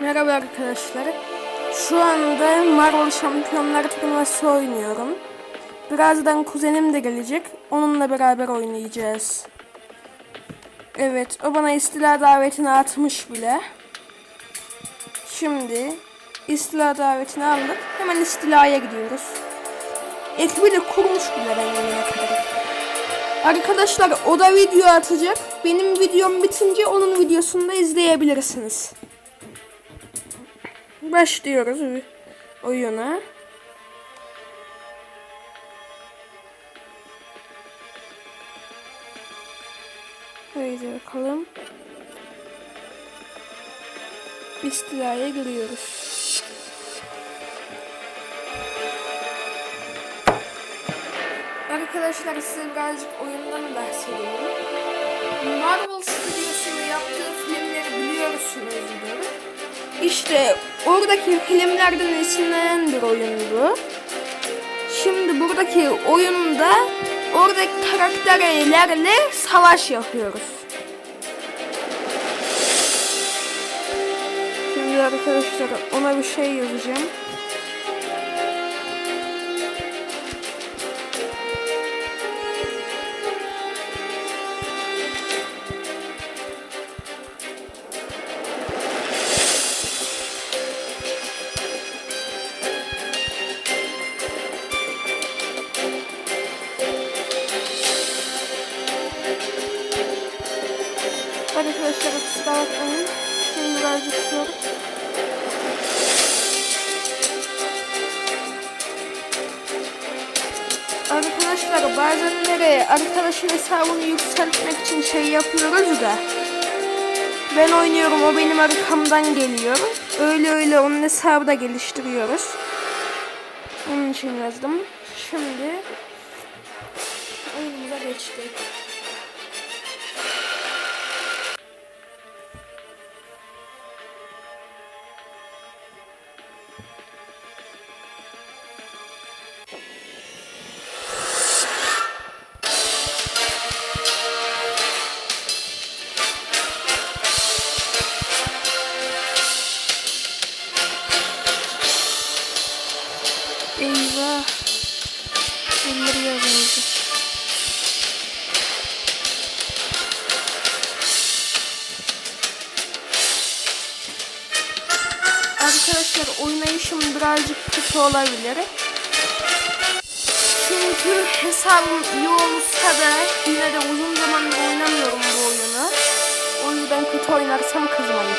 Merhaba arkadaşlar. Şu anda Marvel Şampiyonlar Turnuvası oynuyorum. Birazdan kuzenim de gelecek. Onunla beraber oynayacağız. Evet, o bana istila davetini atmış bile. Şimdi istila davetini aldık. Hemen istilaya gidiyoruz. Ekibi de kurmuş bile ben gelene kadar. Arkadaşlar o da video atacak. Benim videom bitince onun videosunu da izleyebilirsiniz. Başlıyoruz oyuna. Haydi bakalım. İstilaya giriyoruz. Arkadaşlar size birazcık oyundan bahsedeyim. Marvel Studios'un yaptığı filmleri biliyorsunuzdur. İşte oradaki filmlerden esinlenen bir oyundu. Şimdi buradaki oyunda oradaki karakterlerle savaş yapıyoruz. Şimdi arkadaşlar ona bir şey yazacağım. Arkadaşlar bazenleri arkadaşın hesabını yükseltmek için şey yapıyoruz da ben oynuyorum o benim arkamdan geliyor. Öyle öyle onun hesabı da geliştiriyoruz. Onun için yazdım. Şimdi oyunumuza geçtik. Oynayışım birazcık kötü olabilir. Çünkü hesabım iyi olsa da yine de uzun zamandır oynamıyorum bu oyunu. O yüzden kötü oynarsam kızmayın.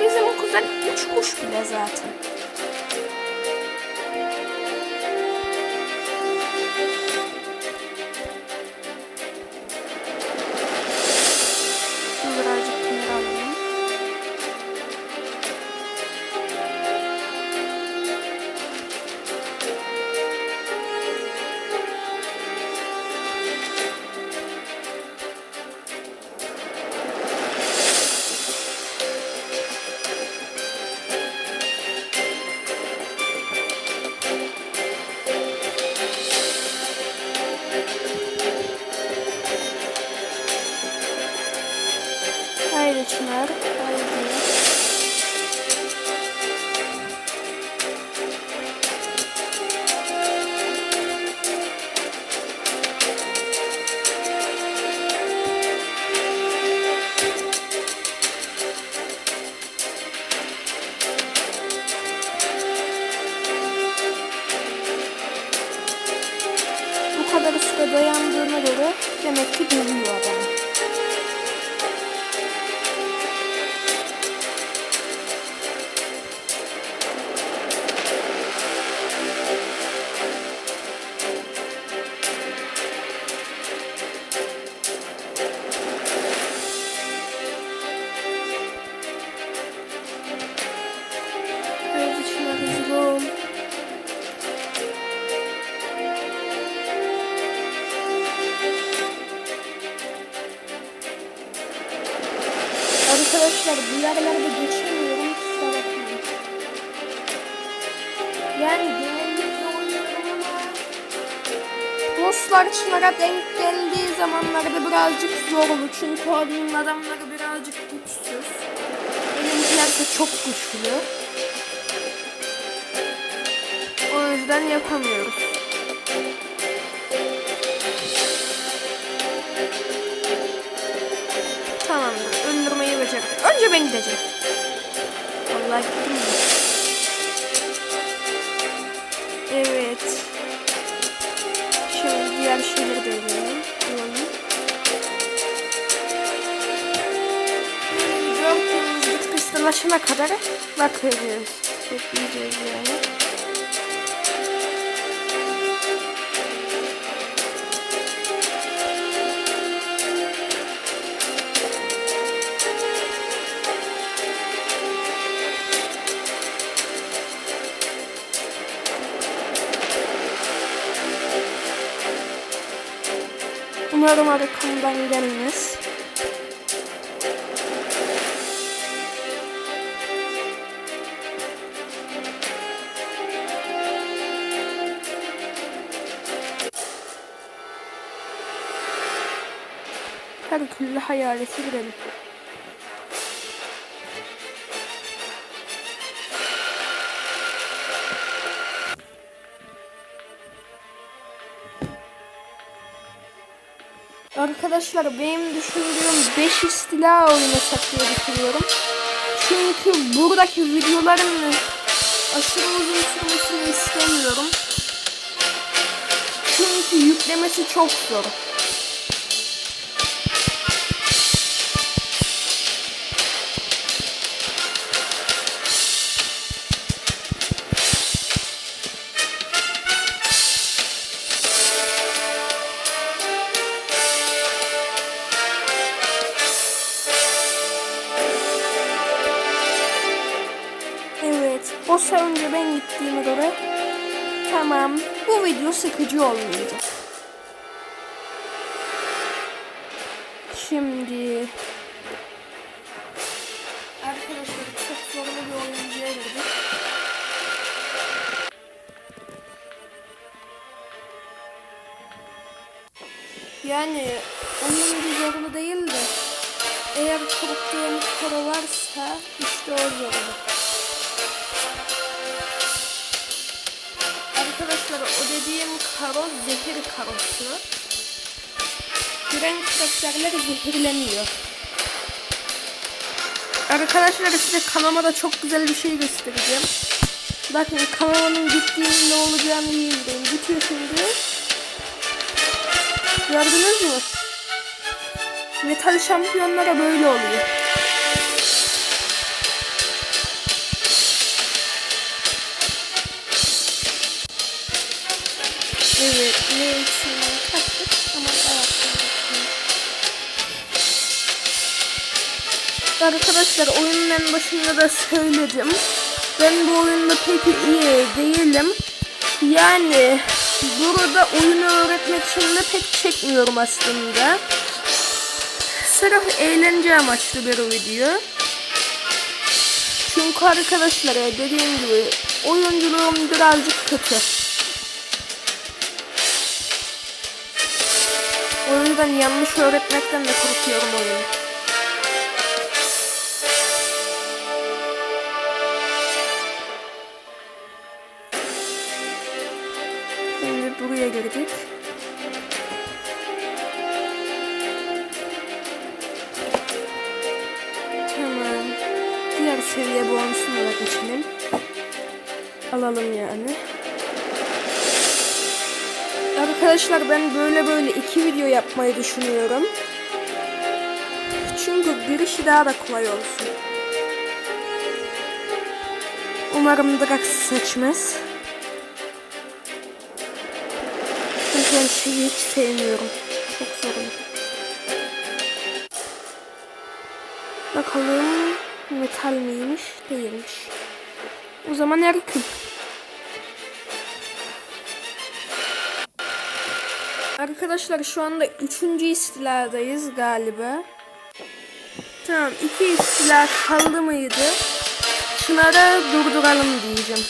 Bizim kuzen uçmuş bile zaten. Haydi Çınar'a denk geldiği zamanlarda birazcık zorlu. Çünkü onun adamları birazcık güçsüz. Benimkiler de çok güçlü. O yüzden yapamıyoruz. Tamamdır. Öldürmeyi becerdik. Önce ben gideceğim. Vallahi gittim? Evet. Diğer şeyleri de öğrenelim. Alalım. Dört yıldızlık kristallaşana kadar bakacağız. Bekleyeceğiz yani. Umarım arkamdan gelmez. Her türlü hayaleti girelim. Arkadaşlar benim düşündüğüm 5 istila oynasak diye düşünüyorum. Çünkü buradaki videoların aşırı uzun sürmesini istemiyorum. Çünkü yüklemesi çok zor. Bu video sıkıcı olmayacak. Şimdi arkadaşlar çok zorlu bir oyuncuya girdik. Yani oyuncu zorlu değil de eğer korktuğum koro varsa işte o zorlu. Arkadaşlar o dediğim karo zehir karosu. Giren karakterler zehirleniyor. Arkadaşlar size kanamada çok güzel bir şey göstereceğim. Bakın kanamanın gittiğinin ne olacağını iyi izleyin. Bitiyor şimdi. Gördünüz mü? Metal şampiyonlara böyle oluyor. Ama Arkadaşlar oyunun en başında da söyledim. Ben bu oyunda pek iyi değilim. Yani burada oyunu öğretmek için de pek çekmiyorum aslında. Sırf eğlence amaçlı bir video. Çünkü arkadaşlar dediğim gibi oyunculuğum birazcık kötü. O yüzden yanlış öğretmekten de korkuyorum oyunu. Şimdi buraya girdik. Tamam. Diğer seviye bonusuna da geçelim. Alalım yani. Arkadaşlar ben böyle böyle iki video yapmayı düşünüyorum. Çünkü girişi daha da kolay olsun. Umarım Drax seçmez. Çünkü ben şeyi hiç sevmiyorum. Çok sorun. Bakalım metal miymiş? Değilmiş. O zaman Herkül. Arkadaşlar şu anda üçüncü istiladayız galiba. Tamam iki istila kaldı mıydı? Çınar'ı durduralım diyeceğim.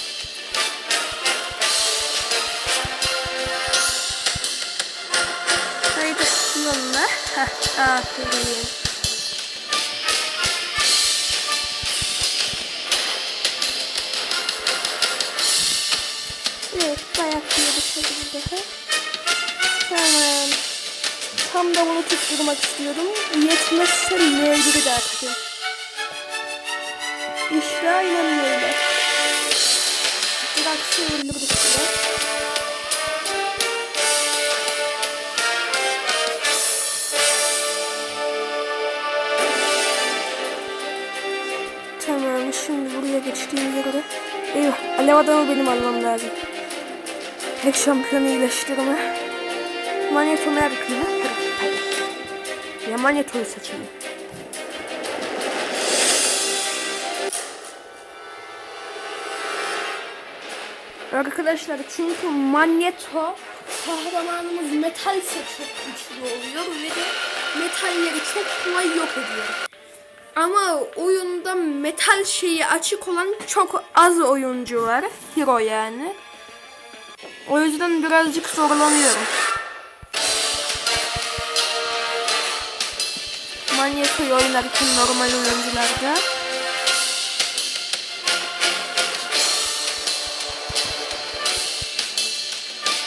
Heh, aferin. Evet, dayak yiyoruz hadi bir daha. Tamam. Tam da bunu tutturmak istiyorum. Yetmezse L1'i de atacağım. İşte aynen böyle. Bıraksa öldürdük bile. Tamam şimdi buraya geçtiğim yerde. Eyvah alev adamı benim almam lazım. Tek şampiyonu iyileştirme. Manyeto nerede kıyma? Ya manyetoyu seçeyim. Arkadaşlar çünkü manyeto kahramanımız metalse çok güçlü oluyor ve de metalleri çok kolay yok ediyor. Ama oyunda metal şeyi açık olan çok az oyuncu var. Hero yani. O yüzden birazcık zorlanıyorum. Manyeto'yu oynarken normal oyuncularda.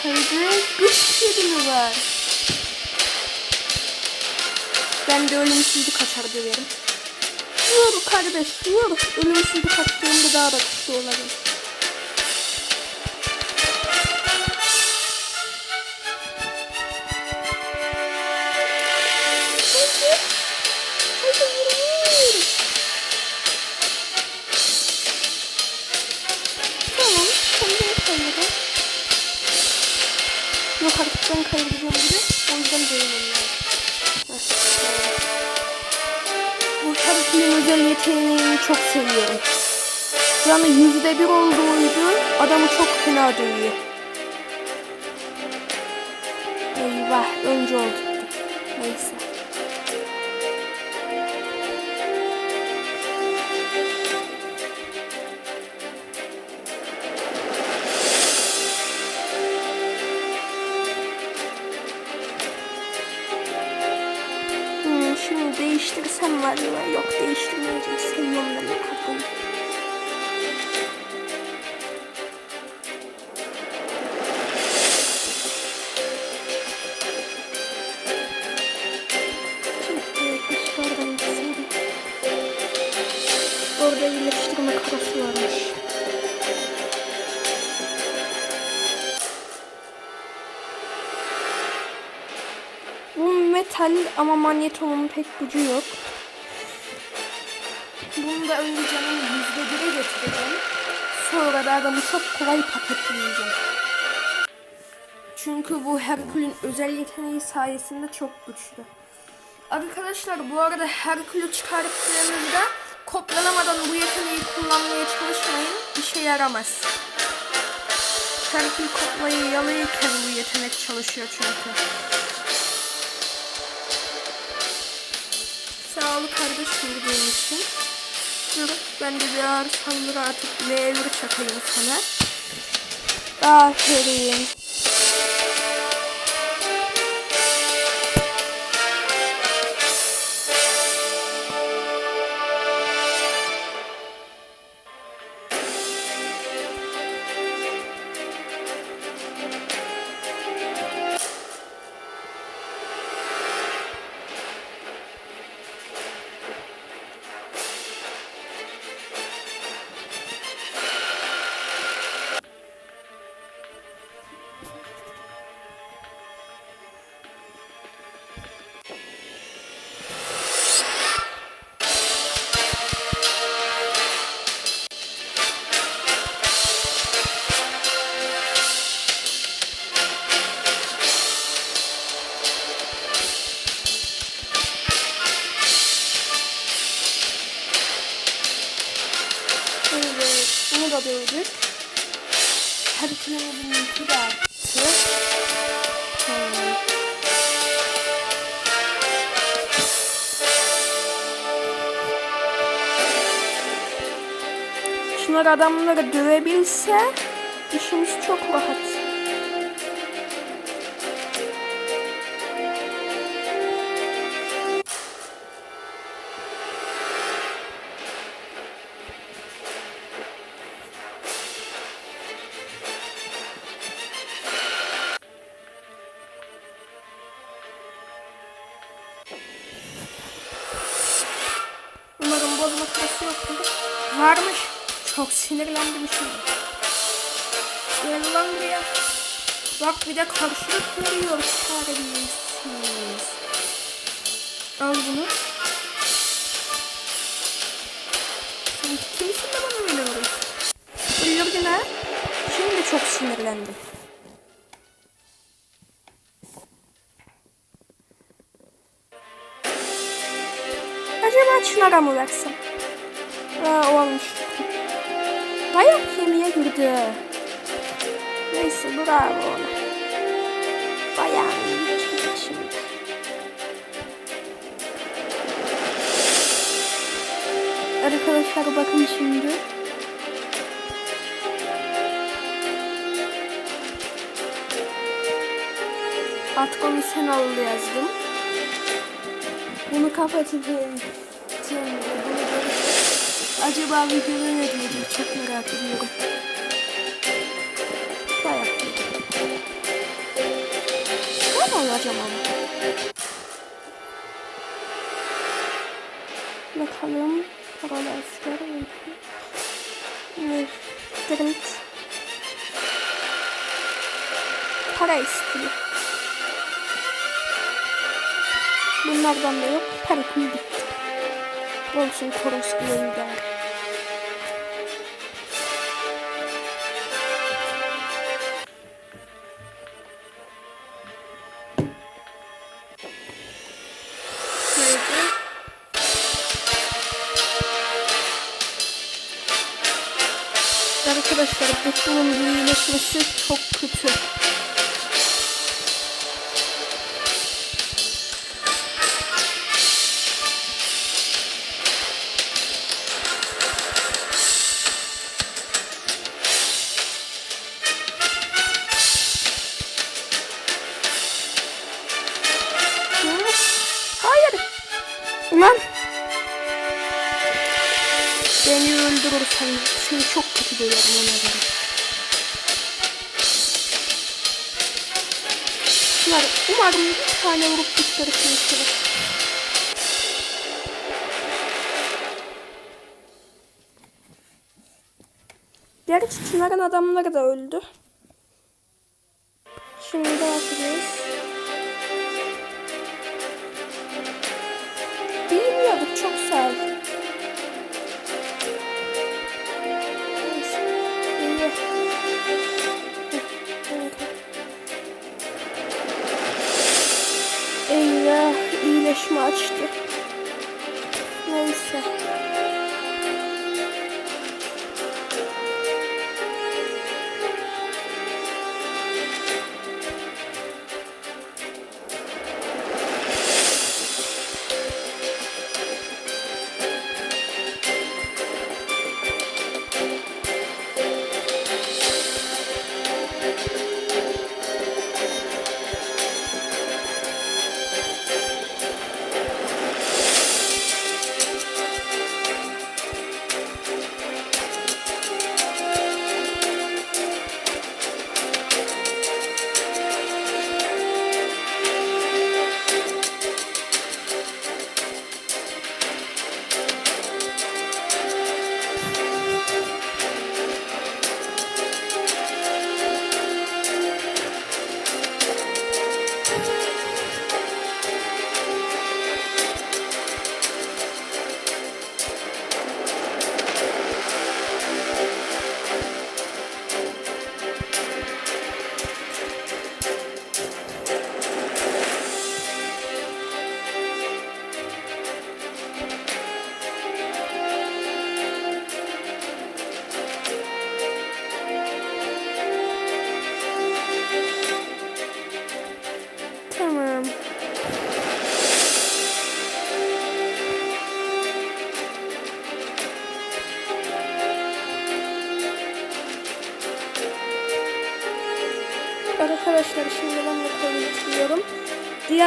Haydi güç kedi mi var? Ben de ölümsüzlük açar döverim. Vur kardeş vur. Ölümsüzlük açtığımda daha da güçlü olabilir. Kaybederim. Yok ben kaybedeceğim gibi. O yüzden tamam. Bu Hercule'nin özel yeteneğini çok seviyorum. Yani yüzde bir olduğuydu. Adamı çok fena dövüyor. Eyvah önce oldu. Neyse. Şimdi değiştirsem var ya. Yok değiştirmeyeceğim. Seviyorum ben o kadını. Ama manyetonun pek gücü yok. Bunu da önce canım yüzde bire getireceğim. Sonra da adamı çok kolay paketleyeceğim. Çünkü bu Herkül'ün özel yeteneği sayesinde çok güçlü. Arkadaşlar bu arada Herkül'ü çıkarttığınızda kopyalanamadan bu yeteneği kullanmaya çalışmayın. İşe yaramaz. Herkül kopmayı yalayırken bu yetenek çalışıyor çünkü. Sağ ol kardeş vurduğun için. Dur ben de bir ağır saldırı atıp L1 çakayım sana. Aferin. Adamları dövebilse işimiz çok rahat. Şimdi. Gel lan buraya. Bak bir de karşılık veriyor terbiyesiz. Al bunu. Kimsin de bana öyle vuruyorsun? Öldürdün ha? Şimdi çok sinirlendim. Acaba Çınar'a mı versem? Aa olmuş. Dayak yemeye girdi. Neyse bravo ona. Bayağı iyi şimdi. Arkadaşlar bakın şimdi. Atkom'u sen al yazdım. Bunu kapatacağım. Acaba videoda ne diyecek çok merak ediyorum. Bayağı. Ben olacağım ama. Bakalım. Paralı asker. Ne? Drink. Para istiyor. Bunlardan da yok. Parakum gitti. Olsun gider. Neydi? Arkadaşlar Bettel'in büyüleşmesi çok kötü. Ulan. Beni öldürürsen seni çok kötü döverim ona göre. Ulan umarım bir tane vurup bitirirsin şunu. Gerçi Çınar'ın adamları da öldü. мечты.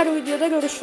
Diğer videoda görüşürüz.